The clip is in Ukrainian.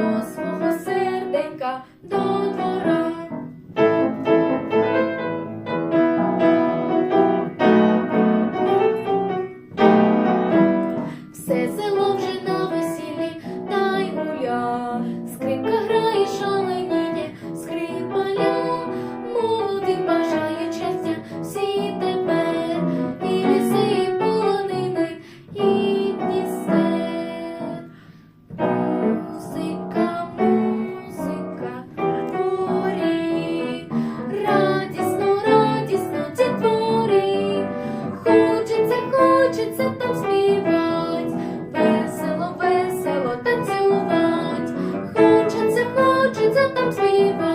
до свого серденька. до sometimes we even